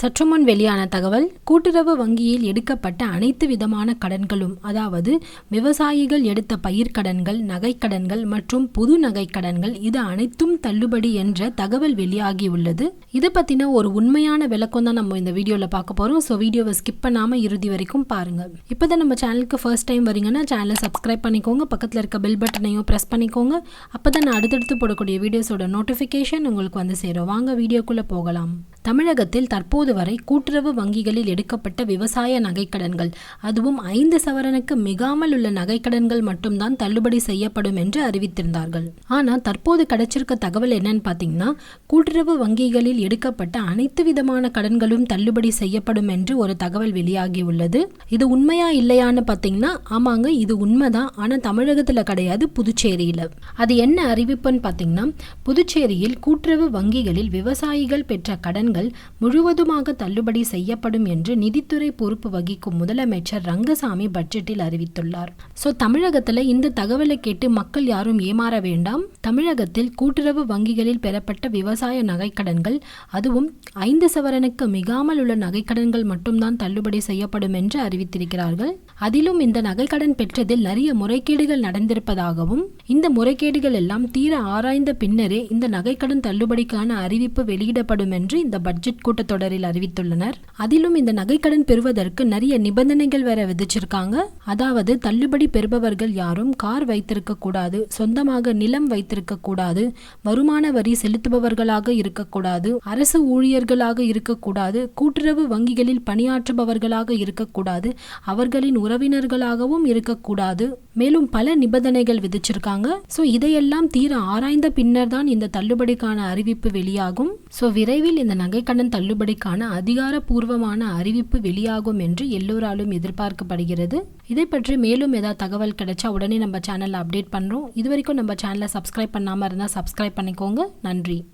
சற்று முன் வெளியான தகவல் கூட்டுறவு வங்கியில் எடுக்கப்பட்ட அனைத்து விதமான கடன்களும் அதாவது விவசாயிகள் எடுத்த பயிர்க்கடன்கள் நகைக்கடன்கள் மற்றும் புது நகைக்கடன்கள் இது அனைத்தும் தள்ளுபடி என்ற தகவல் வெளியாகியுள்ளது. இது பற்றின ஒரு உண்மையான விளக்கம் தான் நம்ம இந்த வீடியோவில் பார்க்க போகிறோம் ஸோ வீடியோவை ஸ்கிப் பண்ணாமல் இறுதி வரைக்கும் பாருங்கள் இப்போ தான் நம்ம சேனலுக்கு ஃபர்ஸ்ட் டைம் வரீங்கன்னா சேனலை சப்ஸ்கிரைப் பண்ணிக்கோங்க. பக்கத்தில் இருக்க பெல் பட்டனையும் ப்ரெஸ் பண்ணிக்கோங்க. அப்பதான் நான் அடுத்தடுத்து போடக்கூடிய வீடியோஸோட நோட்டிஃபிகேஷன் உங்களுக்கு வந்து சேரும். வாங்க வீடியோக்குள்ளே போகலாம். தமிழகத்தில் தற்போது வரை கூட்டுறவு வங்கிகளில் எடுக்கப்பட்ட விவசாய நகைக்கடன்கள் அதுவும் ஐந்து சவரனுக்கு மிகாமல் உள்ள நகைக்கடன்கள் மட்டும்தான் தள்ளுபடி செய்யப்படும் என்று அறிவித்திருந்தார்கள். ஆனால் தற்போது கிடைச்சிருக்க தகவல் என்னன்னு பார்த்தீங்கன்னா கூட்டுறவு வங்கிகளில் எடுக்கப்பட்ட அனைத்து விதமான கடன்களும் தள்ளுபடி செய்யப்படும் என்று ஒரு தகவல் வெளியாகி உள்ளது இது உண்மையா இல்லையான்னு பார்த்தீங்கன்னா ஆமாங்க இது உண்மைதான். ஆனால் தமிழகத்தில் கிடையாது புதுச்சேரியில். அது என்ன அறிவிப்புன்னு பார்த்தீங்கன்னா புதுச்சேரியில் கூட்டுறவு வங்கிகளில் விவசாயிகள் பெற்ற கடன் கடன்கள் முழுவதுமாக தள்ளுபடி செய்யப்படும் என்று நிதித்துறை பொறுப்பு வகிக்கும் முதலமைச்சர் ரங்கசாமி பட்ஜெட்டில் அறிவித்துள்ளார். சோ தமிழகத்துல இந்த தகவலை கேட்டு மக்கள் யாரும் ஏமாற வேண்டாம். தமிழகத்தில் கூட்டுறவு வங்கிகளில் பெறப்பட்ட விவசாய நகைக்கடன்கள் அதுவும் ஐந்து சவரனுக்கு மிகாமல் உள்ள நகைக்கடன்கள் மட்டும்தான் தள்ளுபடி செய்யப்படும் என்று அறிவித்திருக்கிறார்கள். அதிலும் இந்த நகைக்கடன் பெற்றதில் நிறைய முறைகேடுகள் நடந்திருப்பதாகவும் இந்த முறைகேடுகள் எல்லாம் தீர ஆராய்ந்த பின்னரே இந்த நகைக்கடன் தள்ளுபடிக்கான அறிவிப்பு வெளியிடப்படும் என்று இந்த பட்ஜெட் கூட்டத்தொடரில் அறிவித்துள்ளனர். அதிலும் இந்த நகைக்கடன் பெறுவதற்கு நிறைய நிபந்தனைகள் வேற விதிச்சிருக்காங்க. அதாவது தள்ளுபடி பெறுபவர்கள் யாரும் கார் வைத்திருக்க கூடாது சொந்தமாக நிலம் வைத்திருக்க கூடாது வருமான வரி செலுத்துபவர்களாக இருக்கக்கூடாது அரசு ஊழியர்களாக இருக்கக்கூடாது கூட்டுறவு வங்கிகளில் பணியாற்றுபவர்களாக இருக்கக்கூடாது அவர்களின் உறவினர்களாகவும் இருக்கக்கூடாது மேலும் பல நிபந்தனைகள் விதிச்சிருக்காங்க. ஸோ இதையெல்லாம் தீர ஆராய்ந்த பின்னர் தான் இந்த தள்ளுபடிக்கான அறிவிப்பு வெளியாகும். ஸோ விரைவில் இந்த நகைக்கடன் தள்ளுபடிக்கான அதிகாரப்பூர்வமான அறிவிப்பு வெளியாகும் என்று எல்லோராலும் எதிர்பார்க்கப்படுகிறது. இதை பற்றி மேலும் ஏதாவது தகவல் கிடைச்சா உடனே நம்ம சேனலில் அப்டேட் பண்ணுறோம் இது வரைக்கும் நம்ம சேனலை சப்ஸ்கிரைப் பண்ணாமல் இருந்தால் சப்ஸ்கிரைப் பண்ணிக்கோங்க. நன்றி.